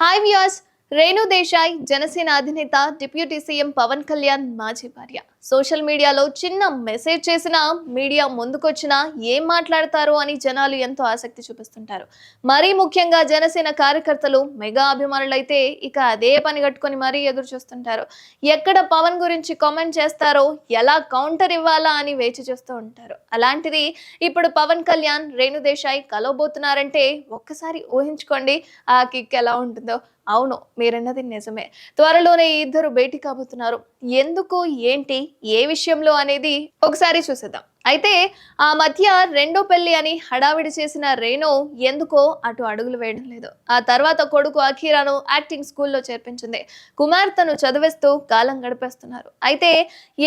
Hi viewers Renu Desai Janasena అధినేత deputy CM Pawan Kalyan మాజీ భార్య. సోషల్ మీడియాలో చిన్న మెసేజ్ చేసిన మీడియా ముందుకొచ్చినా ఏం మాట్లాడతారో అని జనాలు ఎంతో ఆసక్తి చూపిస్తుంటారు. మరీ ముఖ్యంగా జనసేన కార్యకర్తలు మెగా అభిమానులైతే ఇక అదే పని కట్టుకొని మరీ ఎదురు చూస్తుంటారు. ఎక్కడ పవన్ గురించి కామెంట్ చేస్తారో ఎలా కౌంటర్ ఇవ్వాలా అని వేచి చూస్తూ ఉంటారు. అలాంటిది ఇప్పుడు పవన్ కళ్యాణ్ రేణు దేశాయ్ కలవబోతున్నారంటే ఒక్కసారి ఊహించుకోండి ఆ కిక్ ఎలా ఉంటుందో. అవును మీరన్నది నిజమే. త్వరలోనే ఇద్దరు భేటీ కాబోతున్నారు. ఎందుకు? ఏంటి? ఏ విషయంలో అనేది ఒకసారి చూసేద్దాం. అయితే ఆ మధ్య రెండో పెళ్ళి అని హడావిడి చేసిన రేణు ఎందుకో అటు అడుగులు వేయడం లేదు. ఆ తర్వాత కొడుకు అఖీరాను యాక్టింగ్ స్కూల్లో చేర్పించింది. కుమార్తెను చదివేస్తూ కాలం గడిపేస్తున్నారు. అయితే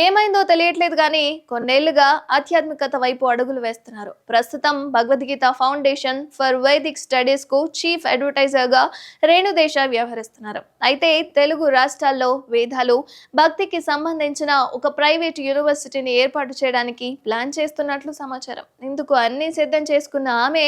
ఏమైందో తెలియట్లేదు కానీ కొన్నేళ్ళుగా ఆధ్యాత్మికత వైపు అడుగులు వేస్తున్నారు. ప్రస్తుతం Bhagavadgita foundation for Vaidik స్టడీస్కు chief అడ్వర్టైజర్గా రేణుదేశ వ్యవహరిస్తున్నారు. అయితే తెలుగు రాష్ట్రాల్లో వేదాలు భక్తికి సంబంధించిన ఒక ప్రైవేట్ యూనివర్సిటీని ఏర్పాటు చేయడానికి ప్లాన్ చేస్తున్నట్లు సమాచారం. ఇందుకు అన్ని సిద్ధం చేసుకున్న ఆమె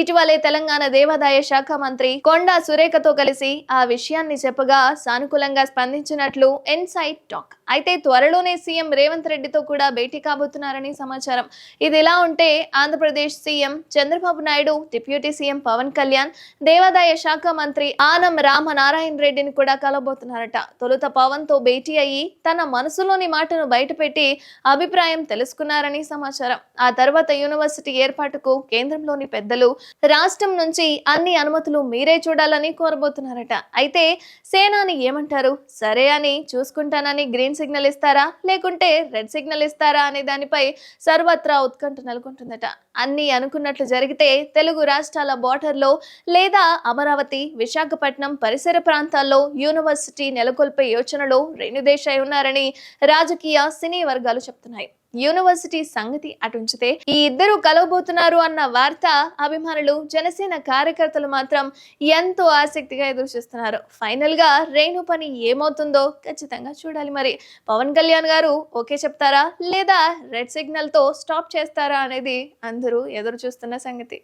ఇటీవలే తెలంగాణ దేవాదాయ శాఖ మంత్రి కొండా సురేఖతో కలిసి ఆ విషయాన్ని చెప్పగా సానుకూలంగా స్పందించినట్లు ఎన్సైట్ టాక్. అయితే త్వరలోనే సీఎం రేవంత్ రెడ్డితో కూడా భేటీ కాబోతున్నారని సమాచారం. ఇది ఇలా ఉంటే Andhra Pradesh CM Chandrababu Naidu deputy CM Pawan Kalyan దేవాదాయ శాఖ మంత్రి ఆనం రామనారాయణ రెడ్డిని కూడా కలబోతున్నారట తొలుత పవన్తో భేటీ అయ్యి తన మనసులోని మాటను బయటపెట్టి అభిప్రాయం తెలుసుకున్నారని సమాచారం. ఆ తర్వాత యూనివర్సిటీ ఏర్పాటుకు కేంద్రంలోని పెద్దలు రాష్ట్రం నుంచి అన్ని అనుమతులు మీరే చూడాలని కోరబోతున్నారట. అయితే సేనాని ఏమంటారు? సరే అని చూసుకుంటానని గ్రీన్ సిగ్నల్ ఇస్తారా? లేకుంటే రెడ్ సిగ్నల్ ఇస్తారా అనే దానిపై సర్వత్రా ఉత్కంఠ నెలకొంటుందట. అన్ని అనుకున్నట్లు జరిగితే తెలుగు రాష్ట్రాల బోర్డర్లో లేదా అమరావతి విశాఖపట్నం పరిసర ప్రాంతాల్లో యూనివర్సిటీ నెలకొల్పే యోచనలో రేణుదేశాయ్ ఉన్నారని రాజకీయ సినీ వర్గాలు చెప్తున్నాయి. యూనివర్సిటీ సంగతి అటుంచితే ఈ ఇద్దరు కలవబోతున్నారు అన్న వార్త అభిమానులు జనసేన కార్యకర్తలు మాత్రం ఎంతో ఆసక్తిగా ఎదురు చూస్తున్నారు ఫైనల్గా రేణు పని ఏమవుతుందో ఖచ్చితంగా చూడాలి మరి. పవన్ కళ్యాణ్ గారు ఓకే చెప్తారా? లేదా రెడ్ సిగ్నల్తో స్టాప్ చేస్తారా అనేది అందరూ ఎదురు చూస్తున్న సంగతి.